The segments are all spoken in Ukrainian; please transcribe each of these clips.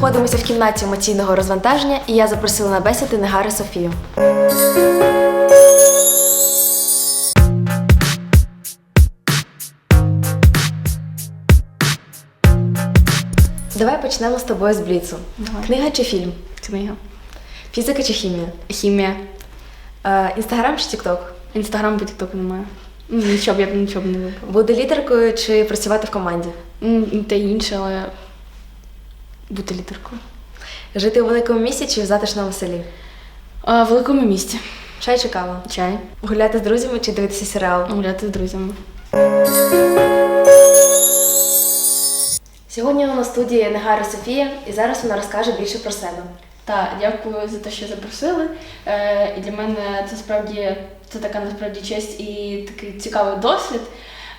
знаходимося в кімнаті емоційного розвантаження, і я запросила на бесіди Негари Софію. Давай почнемо з тобою з бліцу. Давай. Книга чи фільм? Книга. Фізика чи хімія? Хімія. Е, Інстаграм чи Тікток? Інстаграм бо тікток немає. Ну, Нічого б я б нічого б не вибрала. Бути лідеркою чи працювати в команді? М, Те інше, але бути лідеркою. Жити у великому місті чи в затишному селі? А, в великому місті. Чай чи кава? Чай. Гуляти з друзями чи дивитися серіал? Гуляти з друзями. Сьогодні у нас в студії Негара Софія, і зараз вона розкаже більше про себе. Так, дякую за те, що запросили. Е, і для мене це справді це така насправді честь і такий цікавий досвід,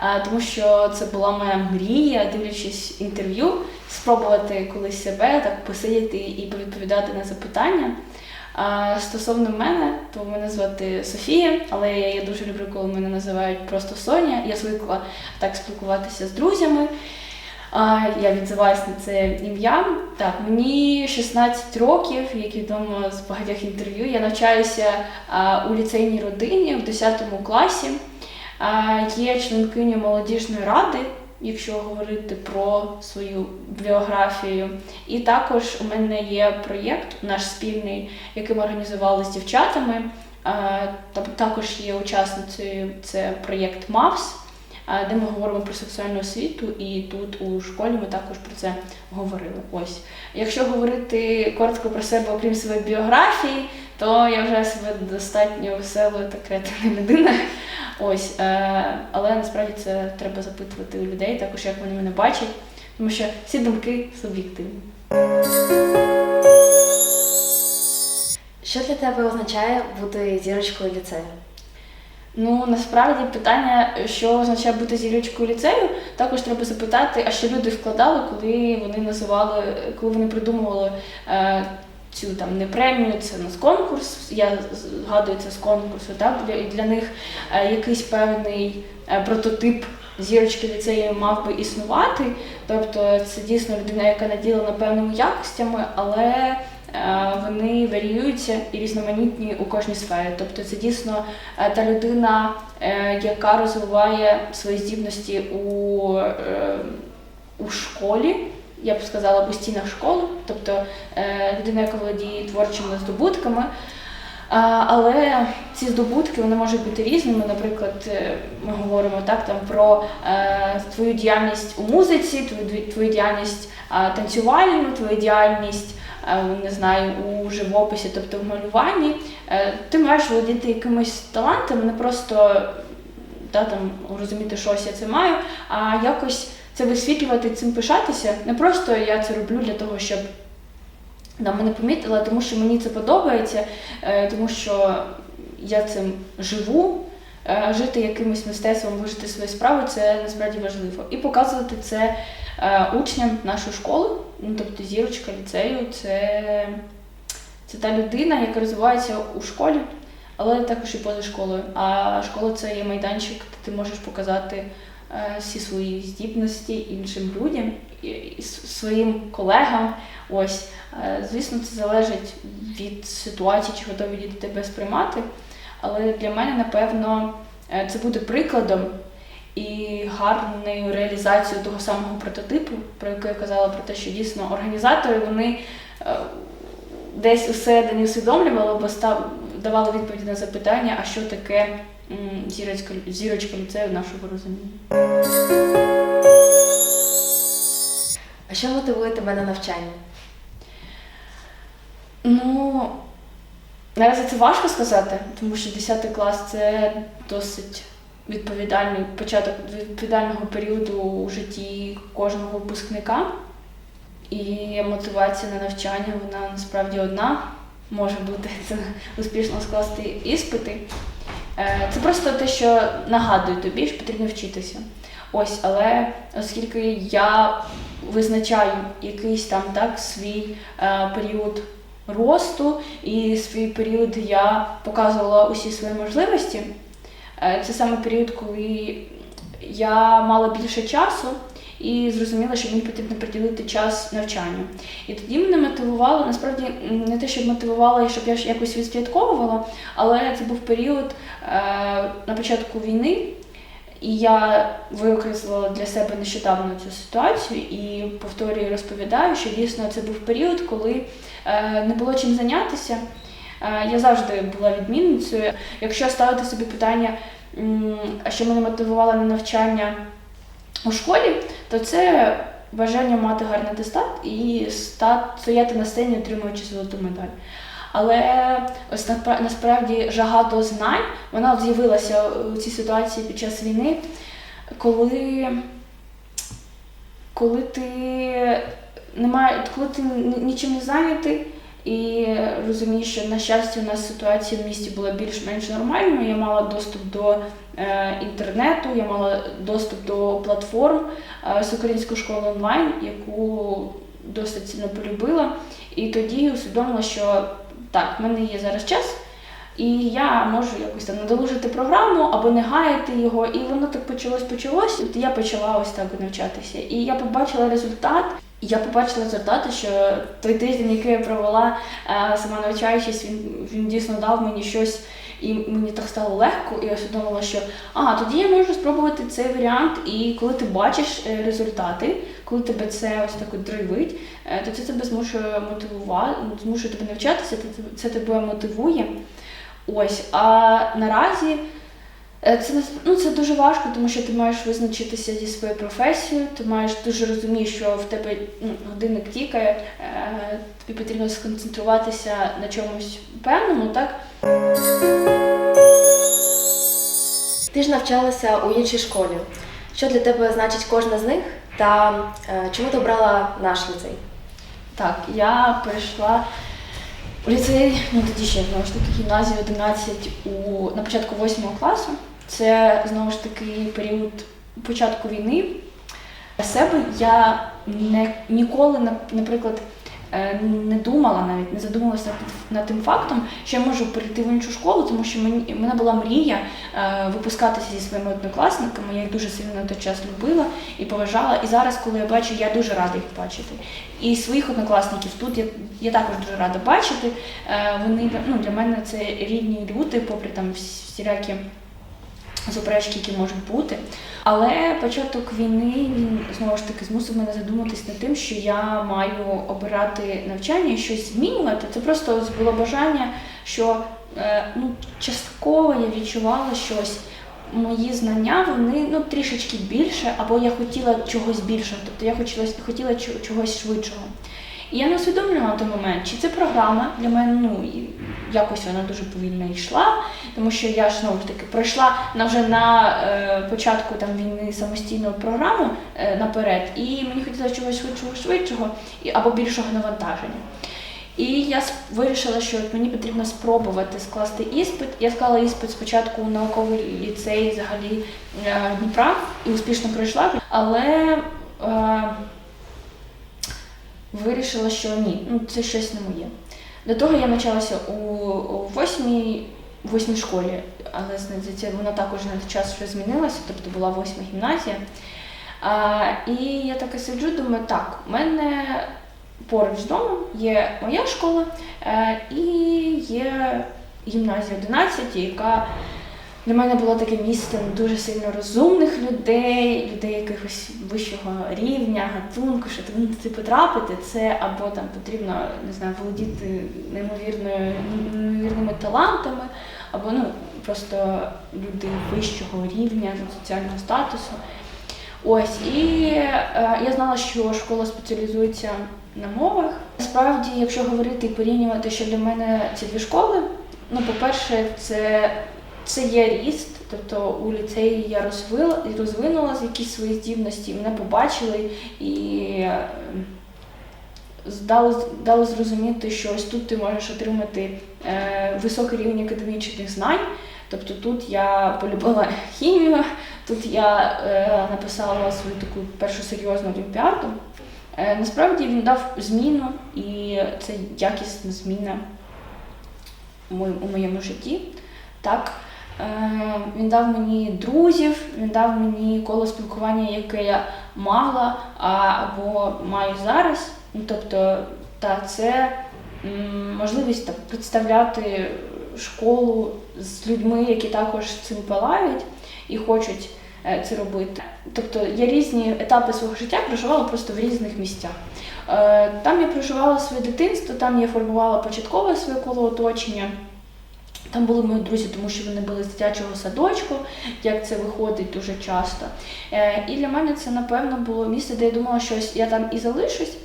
е, тому що це була моя мрія, дивлячись інтерв'ю, спробувати колись себе так посидіти і повідповідати на запитання. А стосовно мене, то мене звати Софія, але я, я дуже люблю, коли мене називають просто Соня. Я звикла так спілкуватися з друзями. А, Я відзиваюся на це ім'я. Так, мені 16 років, як відомо з багатьох інтерв'ю. Я навчаюся а, у ліцейній родині в 10 класі. А, Є членкиню молодіжної ради, якщо говорити про свою біографію. І також у мене є проєкт, наш спільний, який ми організували з дівчатами. Та- Також є учасницею це проєкт МАВС де ми говоримо про сексуальну освіту, і тут у школі ми також про це говорили. Ось, якщо говорити коротко про себе, окрім своєї біографії, то я вважаю себе достатньо веселою та креативною людиною. Ось, е, але насправді це треба запитувати у людей, також як вони мене бачать, тому що всі думки суб'єктивні. Що для тебе означає бути зірочкою ліцею? Ну насправді питання, що означає бути зірочкою ліцею, також треба запитати, а що люди вкладали, коли вони називали, коли вони придумували е, цю там не премію, це у нас конкурс. Я згадую це з конкурсу. Так і для них е, якийсь певний е, прототип зірочки ліцею мав би існувати. Тобто це дійсно людина, яка наділена певними якостями, але Е, вони варіюються і різноманітні у кожній сфері. Тобто це дійсно та людина, яка розвиває свої здібності у, у школі. Я б сказала, у стінах школи, тобто е, людина, яка володіє творчими здобутками. Але ці здобутки вони можуть бути різними. Наприклад, е, ми говоримо так там про е, твою діяльність у музиці, твою, твою діяльність танцювальну, твою діяльність не знаю, у живописі, тобто в малюванні. Ти маєш володіти якимись талантами, не просто та, там, розуміти, що я це маю, а якось це висвітлювати, цим пишатися. Не просто я це роблю для того, щоб да, мене помітили, тому що мені це подобається, е, тому що я цим живу. Е, Жити якимось мистецтвом, вижити свою справу це насправді важливо. І показувати це е, учням нашої школи, ну тобто зірочка ліцею, це, це та людина, яка розвивається у школі, але також і поза школою. А школа це є майданчик, де ти можеш показати всі свої здібності іншим людям, і, своїм колегам. Ось, Е, звісно, це залежить від ситуації, чи готові діти тебе сприймати. Але для мене, напевно, е, це буде прикладом і гарною реалізацією того самого прототипу, про який я казала, про те, що дійсно організатори вони е, десь усередині усвідомлювали став, давали відповіді на запитання, а що таке зірочка, зірочка ліцею нашого розуміння. А що мотивує тебе на навчання? Ну, наразі це важко сказати, тому що 10 клас це досить відповідальний початок відповідального періоду у житті кожного випускника. І мотивація на навчання, вона насправді одна може бути це успішно скласти іспити. Е, Це просто те, що нагадує тобі, що потрібно вчитися. Ось, але оскільки я визначаю якийсь там так свій е, період росту і свій період я показувала усі свої можливості. Е, Це саме період, коли я мала більше часу і зрозуміла, що мені потрібно приділити час навчанню. І тоді мене мотивувало, насправді не те, щоб мотивувало, щоб я якось відслідковувала, але це був період е, на початку війни. І я виокреслила для себе нещодавно цю ситуацію і повторюю, розповідаю, що дійсно це був період, коли е, не було чим зайнятися. Е, я завжди була відмінницею. Якщо ставити собі питання, що мене мотивувало на навчання у школі, то це бажання мати гарний атестат і стояти на сцені, отримуючи золоту медаль. Але ось насправді жага до знань вона з'явилася у цій ситуації під час війни, коли, коли ти немає, коли ти нічим не зайнятий. І розумієш, що на щастя у нас ситуація в місті була більш-менш нормальною. Я мала доступ до е, інтернету, я мала доступ до платформ е, з української школи онлайн, яку досить сильно полюбила. І тоді усвідомила, що так, в мене є зараз час, і я можу якось там надолужити програму або не гаяти його. І воно так почалось, почалось. І я почала ось так навчатися. І я побачила результат. Я побачила результати, що той тиждень, який я провела е, сама навчаючись, він, він дійсно дав мені щось, і мені так стало легко, і я усвідомила, що а тоді я можу спробувати цей варіант. І коли ти бачиш е, результати, коли тебе це ось так драйвить, е, то це тебе змушує мотивувати, змушує тебе навчатися, це, тебе мотивує. Ось, а наразі це ну, це дуже важко, тому що ти маєш визначитися зі своєю професією, ти маєш дуже розумієш, що в тебе ну, годинник тікає, е, тобі потрібно сконцентруватися на чомусь певному, так? Ти ж навчалася у іншій школі. Що для тебе значить кожна з них? Та е, чому ти обрала наш ліцей? Так, я перейшла у ліцей, ну тоді ще знову ж таки гімназію 11 у, на початку 8 класу. Це знову ж таки період початку війни. Себе я не, ніколи, наприклад, е, не думала навіть, не задумувалася над, тим фактом, що я можу перейти в іншу школу, тому що мені, мене була мрія е, випускатися зі своїми однокласниками. Я їх дуже сильно на той час любила і поважала. І зараз, коли я бачу, я дуже рада їх бачити. І своїх однокласників тут я, я також дуже рада бачити. Е, Вони ну, для мене це рідні люди, попри там всілякі суперечки, які можуть бути. Але початок війни він знову ж таки змусив мене задуматись над тим, що я маю обирати навчання і щось змінювати. Це просто було бажання, що е, ну, частково я відчувала щось. Мої знання вони ну трішечки більше, або я хотіла чогось більшого, тобто я хотіла, хотіла чо- чогось швидшого. І я не усвідомлювала на той момент, чи це програма для мене, ну і якось вона дуже повільно йшла, тому що я ж знову ж таки пройшла на вже на е, початку там війни самостійну програму е, наперед, і мені хотілося чогось швидшого, швидшого і або більшого навантаження. І я вирішила, що мені потрібно спробувати скласти іспит. Я склала іспит спочатку у науковий ліцей взагалі е, Дніпра і успішно пройшла, але е, вирішила, що ні, ну це щось не моє. До того я навчалася у, восьмій, восьмій школі, але здається, вона також на час вже змінилася, тобто була восьма гімназія. А, і я така сиджу, думаю, так, у мене поруч з домом є моя школа е, і є гімназія 11, яка для мене було таке місце дуже сильно розумних людей, людей якихось вищого рівня, гатунку, що туди туди потрапити, це або там потрібно не знаю, володіти неймовірною неймовірними талантами, або ну просто люди вищого рівня соціального статусу. Ось і е, я знала, що школа спеціалізується на мовах. Насправді, якщо говорити і порівнювати, що для мене ці дві школи, ну, по-перше, це, це є ріст, тобто у ліцеї я розвила, розвинула якісь свої здібності, мене побачили і е, дало, дало зрозуміти, що ось тут ти можеш отримати е, високий рівень академічних знань. Тобто тут я полюбила хімію, тут я е, написала свою таку першу серйозну олімпіаду. Е, насправді він дав зміну, і це якісна зміна у моєму- житті. Так. Е, Він дав мені друзів, він дав мені коло спілкування, яке я мала або маю зараз. Ну, тобто, та це можливість так, представляти школу з людьми, які також цим палають і хочуть е, це робити. Тобто я різні етапи свого життя проживала просто в різних місцях. Е, Там я проживала своє дитинство, там я формувала початкове своє коло оточення. Там були мої друзі, тому що вони були з дитячого садочку, як це виходить дуже часто. Е, І для мене це, напевно, було місце, де я думала, що я там і залишусь.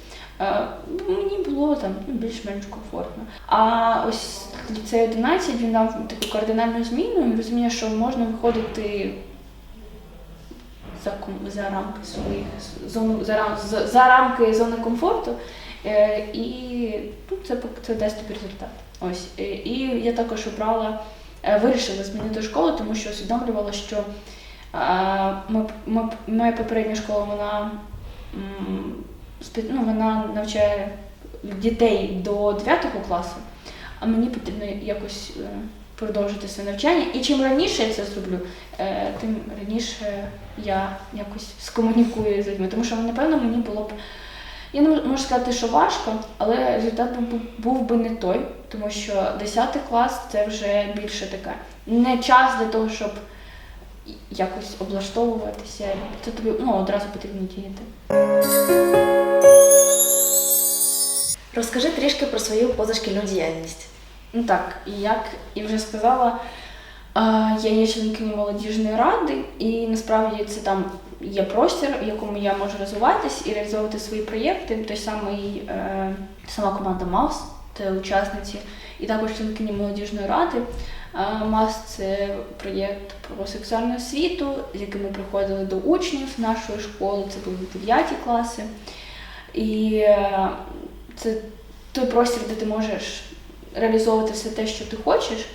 Е, Мені було там ну, більш-менш комфортно. А ось ліцей 11 він дав таку кардинальну зміну і розуміє, що можна виходити за, за рамки своїх за, за, за рамки зони комфорту. Е, і ну, це, це дасть тобі результат. Ось. Е, І я також обрала, е, вирішила змінити школу, тому що усвідомлювала, що моя попередня школа, вона, ну, вона навчає дітей до 9 класу, а мені потрібно якось продовжити своє навчання. І чим раніше я це зроблю, тим раніше я якось скомунікую з людьми. Тому що, напевно, мені було б. Я не можу сказати, що важко, але результат був, був би не той, тому що 10 клас це вже більше таке. Не час для того, щоб якось облаштовуватися. Це тобі ну, одразу потрібно діяти. Розкажи трішки про свою позашкільну діяльність. Ну так, і як і вже сказала, я є членкиною молодіжної ради, і насправді це там є простір, в якому я можу розвиватись і реалізовувати свої проєкти. Той самий е, сама команда МАВС, це учасниці, і також членкині молодіжної ради. МАВС це проєкт про сексуальну освіту, з яким ми приходили до учнів нашої школи, це були 9 класи. І е, це той простір, де ти можеш реалізовувати все те, що ти хочеш.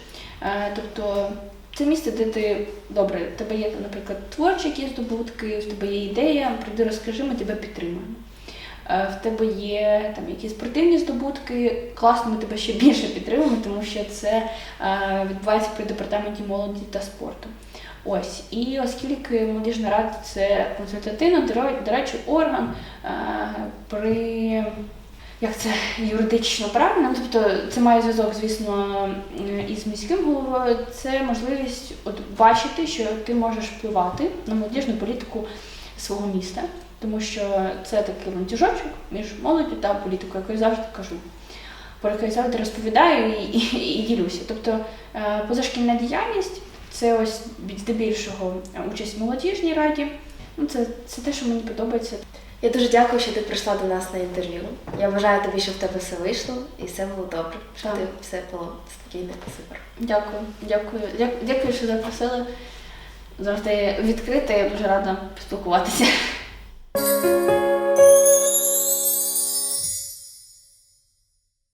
Е, Тобто це місце, де ти добре, в тебе є, наприклад, творчі якісь здобутки, в тебе є ідея, прийди, розкажи, ми тебе підтримуємо. Е, В тебе є там якісь спортивні здобутки, класно, ми тебе ще більше підтримуємо, тому що це е, відбувається при департаменті молоді та спорту. Ось, і оскільки молодіжна рада це консультативно дорадчий орган е, при як це юридично правильно, тобто це має зв'язок, звісно, із міським головою. Це можливість от бачити, що ти можеш впливати на молодіжну політику свого міста, тому що це такий ланцюжочок між молоддю та політикою, як я завжди кажу. Про яку я завжди розповідаю і, і, і ділюся. Тобто е, позашкільна діяльність це ось здебільшого участь в молодіжній раді. Ну, це, це те, що мені подобається. Я дуже дякую, що ти прийшла до нас на інтерв'ю. Я бажаю тобі, щоб в тебе все вийшло і все було добре, Так. ти все було спокійно і супер. Дякую, дякую. Дя- Дякую, що запросили. Завжди відкрита, я дуже рада поспілкуватися.